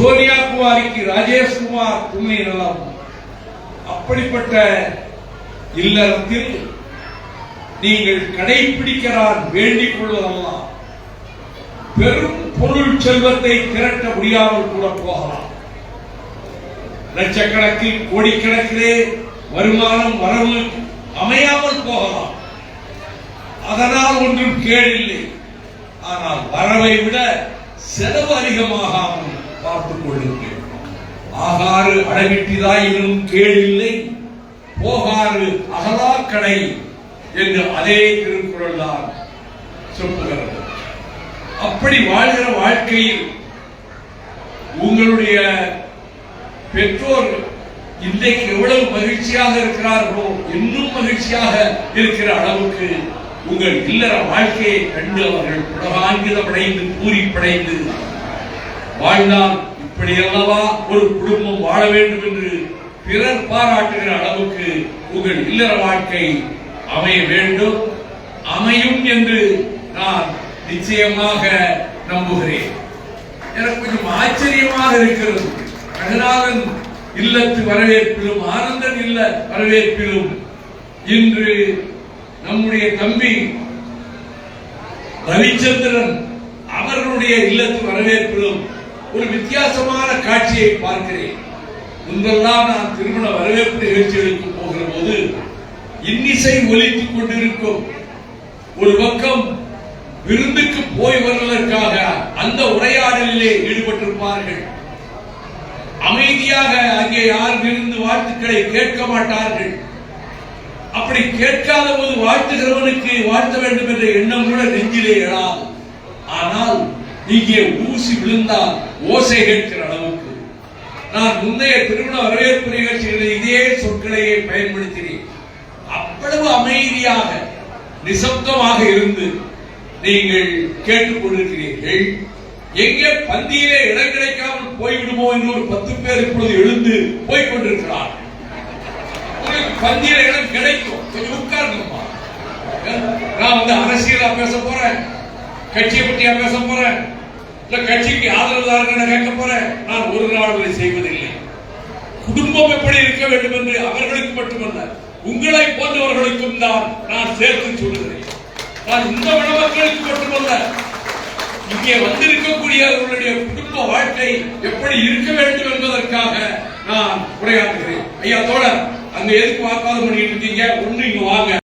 சோனியா குமாரிக்கு ராஜேஷ்குமார் துணை நலம் அப்படிப்பட்ட இல்லறத்தில் நீங்கள் கடைபிடிக்கிறான் வேண்டிக் கொள்வதெல்லாம் பெரும் பொருள் செல்வத்தை திரட்ட முடியாமல் கூட போகலாம். லட்சக்கணக்கில் கோடிக்கணக்கிலே வருமானம் வரவு அமையாமல் போகலாம். அதனால் ஒன்றும் கேடில்லை ஆனால் வரவை விட செலவு அதிகமாகாமல் பார்த்துக் கொள்ளுங்கள் ஆகாறு அடவிட்டிதாயினும் கேடில்லை. போகாறு அகலாக்கடை என்று அதே திருக்குறள் தான் சொல்லுகிறது. அப்படி வாழ்கிற வாழ்க்கையில் உங்களுடைய பெற்றோர் இன்றைக்கு எவ்வளவு மகிழ்ச்சியாக இருக்கிறார்களோ இன்னும் மகிழ்ச்சியாக இருக்கிற அளவுக்கு உங்கள் இல்லற வாழ்க்கையை கண்டு அவர்கள் புலகாங்கிதமடைந்து பூரிப்படைந்து வாழ்ந்தால் இப்படி அல்லவா ஒரு குடும்பம் வாழ வேண்டும் என்று பிறர் பாராட்டுகிற அளவுக்கு உங்கள் இல்லற வாழ்க்கை அமைய வேண்டும். அமையும் என்று நான் நிச்சயமாக நம்புகிறேன். எனக்கு கொஞ்சம் ஆச்சரியமாக இருக்கிறது. ரகுநாதன் இல்லத்து வரவேற்பிலும் ஆனந்தன் இல்ல வரவேற்பிலும் இன்று நம்முடைய தம்பி ரவிச்சந்திரன் அவர்களுடைய இல்லத்து வரவேற்பிலும் ஒரு வித்தியாசமான காட்சியை பார்க்கிறேன். முன்பெல்லாம் நான் திருமண வரவேற்பு நிகழ்ச்சிகளுக்கு போகிற போது இன்னிசை ஒலித்துக் கொண்டிருக்கும். ஒரு பக்கம் விருந்துக்கு போய் வருவதற்காக அந்த உரையாடலிலே ஈடுபட்டிருப்பார்கள். அமைதியாக அங்கே யார் விருந்து வாழ்த்துக்களை கேட்க மாட்டார்கள். அப்படி கேட்காத போது வாழ்த்துகிறவனுக்கு வாழ்த்த வேண்டும் என்ற எண்ணம் கூட நெஞ்சிலே எழாது. இங்கே ஊசி விழுந்தால் ஓசை கேட்கிற அளவுக்கு. நான் முந்தைய திருமண வரவேற்பு நிகழ்ச்சிகளில் இதே சொற்களையே பயன்படுத்தினேன். அவ்வளவு அமைதியாக நிசப்தமாக இருந்து நீங்கள் கேட்டுக்கொண்டிருக்கிறீர்கள். எங்கே பந்தியிலே இடம் கிடைக்காமல் போய்விடுமோ என்று ஒரு பத்து பேர் இப்பொழுது எழுந்து போய் கொண்டிருக்கிறார் உங்களுக்கு பந்தியில இடம் கிடைக்கும். கொஞ்சம் உட்கார்ந்துமா நான் வந்து அரசியலா பேச போறேன். கட்சியை பற்றியா பேச போறேன். இல்ல கட்சிக்கு ஆதரவுதாரர்கள் கேட்க போறேன். நான் ஒரு நாள் அதை செய்வதில்லை. குடும்பம் எப்படி இருக்க வேண்டும் என்று அவர்களுக்கு மட்டுமல்ல உங்களை போன்றவர்களுக்கும் தான் நான் சேர்த்து சொல்லுகிறேன். நான் இந்த மணமக்களுக்கு மட்டுமல்ல இங்கே வந்திருக்கக்கூடிய அவர்களுடைய குடும்ப வாழ்க்கை எப்படி இருக்க வேண்டும் என்பதற்காக நான் உரையாற்றுகிறேன். ஐயா தோழர் அங்க எதுக்கு வாக்காளர் பண்ணிட்டு இருக்கீங்க ஒண்ணு இங்க வாங்க.